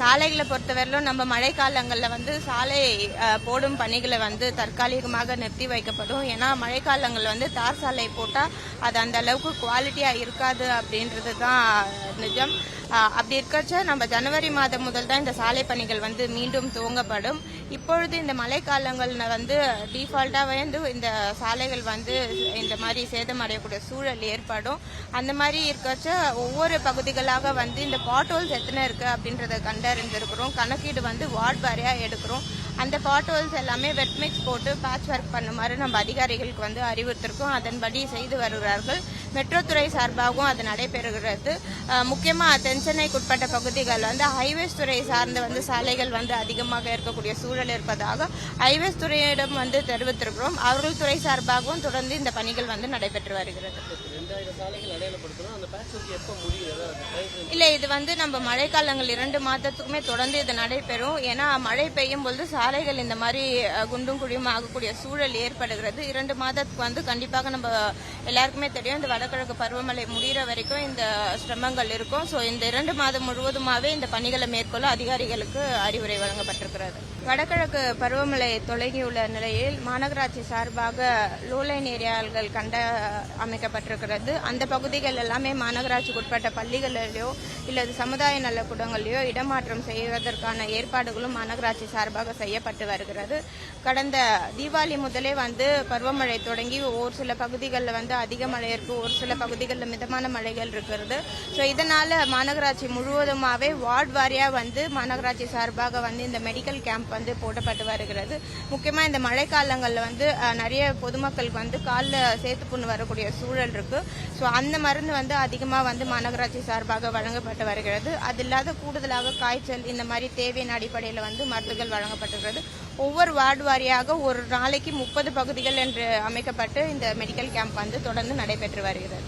சாலைகளை பொறுத்தவரையிலும் நம்ம மழைக்காலங்களில் வந்து சாலை போடும் பணிகளை வந்து தற்காலிகமாக நிறுத்தி வைக்கப்படும். ஏன்னா மழைக்காலங்களில் வந்து தார் சாலை போட்டால் அது அந்த அளவுக்கு குவாலிட்டியாக இருக்காது அப்படின்றது தான் நிஜம். அப்படி இருக்கச்ச நம்ம ஜனவரி மாதம் முதல் தான் இந்த சாலை பணிகள் வந்து மீண்டும் துவங்கப்படும். இப்பொழுது இந்த மழைக்காலங்களில் வந்து டிஃபால்ட்டாக வந்து இந்த சாலைகள் வந்து இந்த மாதிரி சேதமடையக்கூடிய சூழல் ஏற்படும். அந்த மாதிரி இருக்கச்ச ஒவ்வொரு ஒவ்வொரு பகுதிகளாக வந்து இந்த பாட்டோல்ஸ் எத்தனை இருக்கு அப்படின்றத கண்டறிந்திருக்கிறோம் கணக்கீடு வந்து வார்டு வாரியாக எடுக்கிறோம். அந்த பாட்டோல்ஸ் எல்லாமே வெட்மிக்ஸ் போட்டு பேட்ச் ஒர்க் பண்ணுமாறு நம்ம அதிகாரிகளுக்கு வந்து அறிவுறுத்திருக்கோம். அதன்படி செய்து வருகிறார்கள். மெட்ரோ துறை சார்பாகவும் அது நடைபெறுகிறது. முக்கியமாக முக்கியமா தென்சென்னைக்குட்பட்ட பகுதிகள் வந்து ஹைவேஸ் துறை சார்ந்த வந்து சாலைகள் வந்து அதிகமாக இருக்கக்கூடிய சூழல் இருப்பதாக ஹைவேஸ் துறையிடம் வந்து தெரிவித்திருக்கிறோம். அவர்கள் துறை சார்பாகவும் தொடர்ந்து இந்த பணிகள் வந்து நடைபெற்று வருகிறது. இல்லை இது வந்து நம்ம மழைக்காலங்கள் இரண்டு மாதத்துக்குமே தொடர்ந்து இது நடைபெறும். ஏன்னா மழை பெய்யும் பொழுது சாலைகள் இந்த மாதிரி குண்டும் குழியும் ஆகக்கூடிய சூழல் ஏற்படுகிறது. இரண்டு மாதத்துக்கு வந்து கண்டிப்பாக நம்ம எல்லாருக்குமே தெரியும் இந்த வடகிழக்கு பருவமழை முடிகிற வரைக்கும் இந்த சிரமங்கள் இருக்கும். ஸோ இந்த இரண்டு மாதம் முழுவதுமாவே இந்த பணிகளை மேற்கொள்ள அதிகாரிகளுக்கு அறிவுரை வழங்கப்பட்டிருக்கிறது. வடகிழக்கு பருவமழை தொடங்கியுள்ள நிலையில் மாநகராட்சி சார்பாக லோலைன் ஏரியாக்கள் கண்ட அமைக்கப்பட்டிருக்கிறது. அந்த பகுதிகள் எல்லாமே மாநகராட்சிக்கு சம்பந்தப்பட்ட பள்ளிகளிலோ இல்லது சமுதாய நலக்கூடங்களிலோ இடமாற்றம் செய்வதற்கான ஏற்பாடுகளும் மாநகராட்சி சார்பாக செய்யப்பட்டு வருகிறது. கடந்த தீபாவளி முதலே வந்து பருவமழை தொடங்கி ஒரு சில பகுதிகளில் வந்து அதிக மழை இருக்கு ஒரு சில பகுதிகளில் மிதமான மழைகள் இருக்கிறது. ஸோ இதனால் மாநகராட்சி முழுவதுமாவே வார்டு வாரியாக வந்து மாநகராட்சி சார்பாக வந்து இந்த மெடிக்கல் கேம்ப் வந்து போடப்பட்டு வருகிறது. முக்கியமாக இந்த மழைக்காலங்களில் வந்து நிறைய பொதுமக்களுக்கு வந்து காலில் சேத்து புண்ணு வரக்கூடிய சூழல் இருக்குது ஸோ அந்த மருந்து வந்து அதிகமாக வந்து மாநகராட்சி சார்பாக வழங்கப்பட்டு வருகிறது. அது இல்லாத கூடுதலாக காய்ச்சல் இந்த மாதிரி தேவையின் அடிப்படையில் வந்து மருந்துகள் வழங்கப்பட்டுகிறது ஒவ்வொரு வார்டு வாரியாக ஒரு நாளைக்கு முப்பது பகுதிகள் என்று அமைக்கப்பட்டு இந்த மெடிக்கல் கேம்ப் வந்து தொடர்ந்து நடைபெற்று வருகிறது.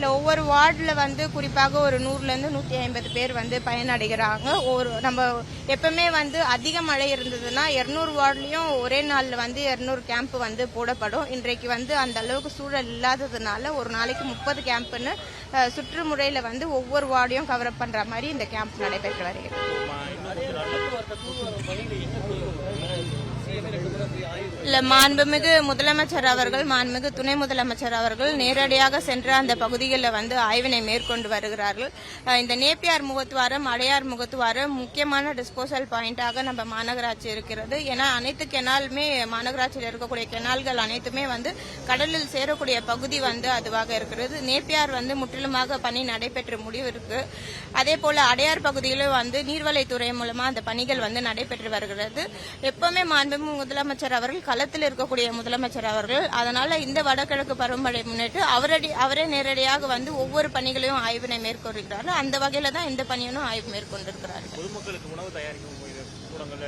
இல்லை ஒவ்வொரு வார்டில் வந்து குறிப்பாக ஒரு நூறுலேருந்து நூற்றி ஐம்பது பேர் வந்து பயனடைகிறாங்க. ஒரு நம்ம எப்பவுமே வந்து அதிக மழை இருந்ததுன்னா இரநூறு வார்டுலேயும் ஒரே நாளில் வந்து இரநூறு கேம்ப் வந்து போடப்படும். இன்றைக்கு வந்து அந்த அளவுக்கு சூழல் இல்லாததுனால ஒரு நாளைக்கு முப்பது கேம்ப்னு சுற்றுமுறையில் வந்து ஒவ்வொரு வார்டையும் கவர் அப் பண்ணுற மாதிரி இந்த கேம்ப் நடைபெற்று வருகிறது. இல்லை மாண்புமிகு முதலமைச்சர் அவர்கள் மாண்புமிகு துணை முதலமைச்சர் அவர்கள் நேரடியாக சென்று அந்த பகுதிகளில் வந்து ஆய்வினை மேற்கொண்டு வருகிறார்கள். இந்த நேப்பியார் முகத்துவாரம் அடையார் முகத்துவாரம் முக்கியமான டிஸ்போசல் பாயிண்டாக நம்ம மாநகராட்சி இருக்கிறது. ஏன்னா அனைத்து கெனாலுமே மாநகராட்சியில் இருக்கக்கூடிய கெனால்கள் அனைத்துமே வந்து கடலில் சேரக்கூடிய பகுதி வந்து அதுவாக இருக்கிறது. நேப்பியார் வந்து முற்றிலுமாக பணி நடைபெற்று முடிவிருக்கு அதே போல அடையார் பகுதியிலும் வந்து நீர்வளைத்துறை மூலமா அந்த பணிகள் வந்து நடைபெற்று வருகிறது. எப்பவுமே மாண்புமிகு முதலமைச்சர் அவர்கள் களத்தில் இருக்கக்கூடிய முதலமைச்சர் அவர்கள் அதனால இந்த வடகிழக்கு பருவமழை முன்னிட்டு அவரடி அவரே நேரடியாக வந்து ஒவ்வொரு பணிகளையும் ஆய்வினை மேற்கொள்கிறார்கள். அந்த வகையில தான் இந்த பணியும் ஆய்வு மேற்கொண்டிருக்கிறார்கள். பொதுமக்களுக்கு உணவு தயாரிக்கும் இது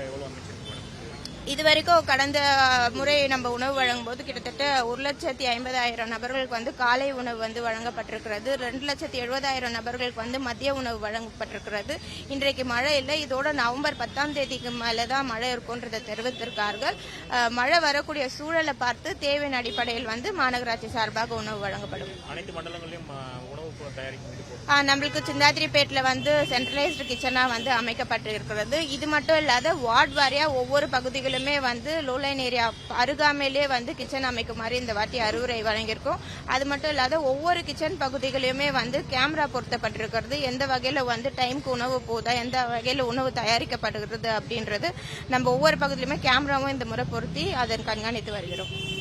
எவ்வளவு அமைச்சிருக்கு மேடம் இதுவரைக்கும் கடந்த முறை நம்ம உணவு வழங்கும் போது கிட்டத்தட்ட ஒரு லட்சத்தி ஐம்பதாயிரம் நபர்களுக்கு வந்து காலை உணவு வந்து வழங்கப்பட்டிருக்கிறது. ரெண்டு லட்சத்தி எழுபதாயிரம் நபர்களுக்கு வந்து மதிய உணவு வழங்கப்பட்டிருக்கிறது. இன்றைக்கு மழை இல்லை. இதோட நவம்பர் பத்தாம் தேதிக்கு மேலே தான் மழை இருக்குன்றதை தெரிவித்திருக்கார்கள். மழை வரக்கூடிய சூழலை பார்த்து தேவையின் அடிப்படையில் வந்து மாநகராட்சி சார்பாக உணவு வழங்கப்படும். அனைத்து மண்டலங்களிலும் இது நம்மளுக்கு சிந்தாதிரிப்பேட்டில் வந்து சென்ட்ரலைஸ்டு கிச்சனாக வந்து அமைக்கப்பட்டு இருக்கிறது இது மட்டும் இல்லாத வார்டு வாரியா ஒவ்வொரு பகுதிகளுமே வந்து லோலைன் ஏரியா அருகாமையிலே வந்து கிச்சன் அமைக்குமாறு இந்த வாட்டி அறிவுரை வழங்கியிருக்கோம். அது மட்டும் இல்லாத ஒவ்வொரு கிச்சன் பகுதிகளையுமே வந்து கேமரா பொருத்தப்பட்டிருக்கிறது. எந்த வகையில் வந்து டைம்க்கு உணவு போதா எந்த வகையில் உணவு தயாரிக்கப்படுகிறது அப்படின்றது நம்ம ஒவ்வொரு பகுதியிலுமே கேமராவும் இந்த முறை பொருத்தி அதன் கண்காணித்து வருகிறோம்.